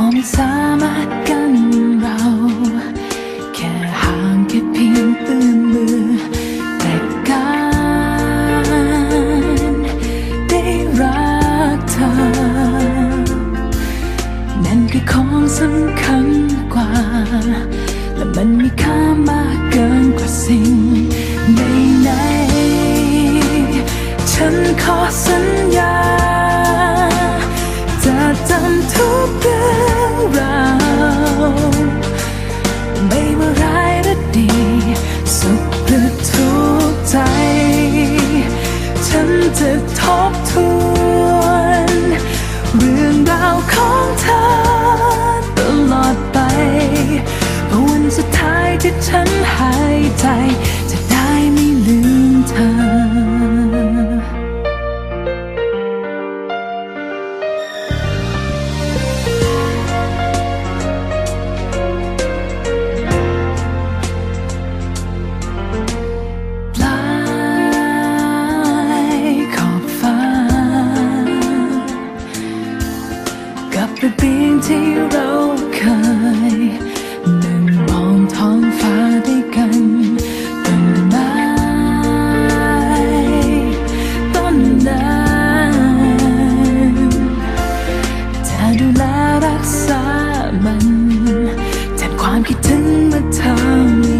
คอามสามารถกันเรา แค่ห่างแค่เพียงตื่นมือ แต่การได้รักเธอ นั่นคือของสำคัญกว่า และมันมีค่ามากเกินกว่าสิ่ง หายใจ in the time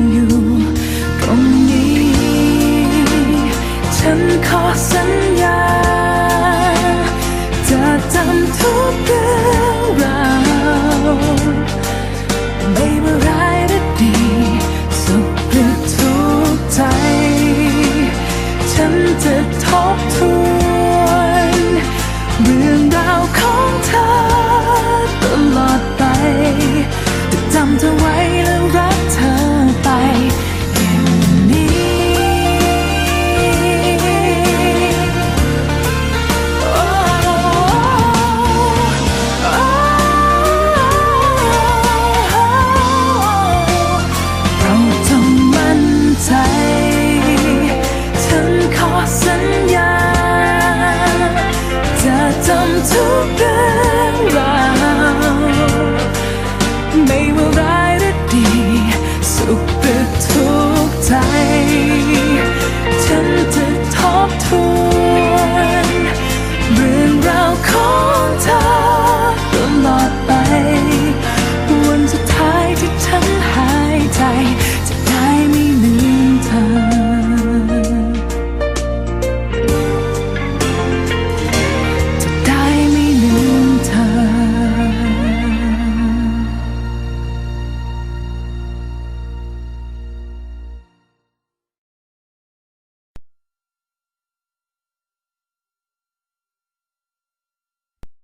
我生人